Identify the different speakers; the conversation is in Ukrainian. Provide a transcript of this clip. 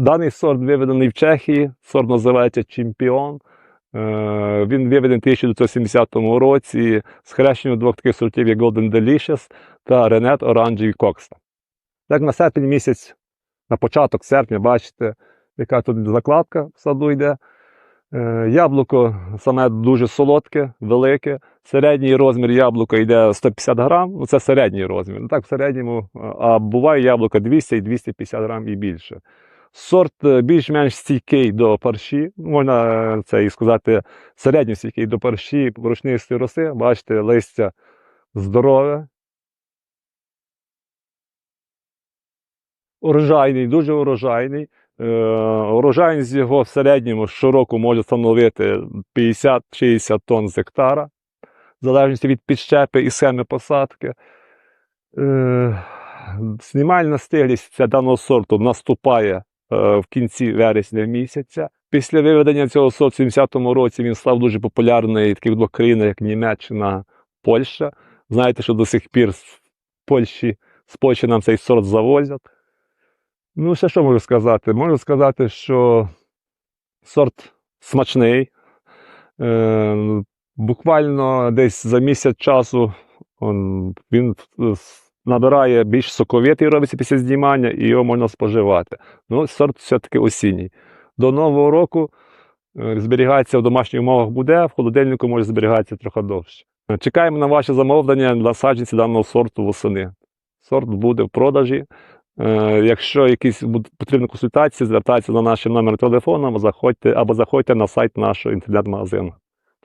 Speaker 1: Даний сорт виведений в Чехії, сорт називається Чемпіон. Е, Він виведений в 1970 році з хрещенням двох таких сортів, як Golden Delicious та Rennet Оранжевий Кокса. Так на серпень місяць, на початок серпня, бачите, яка тут закладка в саду йде. Е, Яблуко саме дуже солодке, велике. Середній розмір яблука йде 150 грам, ну це середній розмір. Ну так, в середньому, а буває яблуко 200 і 250 грам і більше. Сорт е, більш-менш стійкий до парші, можна е, це і сказати, середньо стійкий до парші, рушнистої роси. Бачите, листя здорове. Урожайний, дуже урожайний. Е, урожайність його в середньому щороку може становити 50-60 тонн з гектара, в залежності від підщепи і схеми посадки. Знімальна стиглість даного сорту наступає в кінці вересня місяця. Після виведення цього в 70-му році він став дуже популярний в таких двох країнах, як Німеччина, Польща. Знаєте, що до сих пір з Польщі, з Польщі нам цей сорт завозять. Ну, ще що можу сказати? Можу сказати, що сорт смачний. Е, буквально десь за місяць часу він е, набирає більш соковитий робиться після знімання, і його можна споживати. Ну, сорт все-таки осінній. До Нового року е, зберігається в домашніх умовах буде, в холодильнику може зберігатися трохи довше. Е, Чекаємо на ваше замовлення на саджанці даного сорту восени. Сорт буде в продажі. Е, Якщо якісь потрібні консультації, звертайтеся на наш номер телефону, заходьте, або заходьте на сайт нашого інтернет-магазину.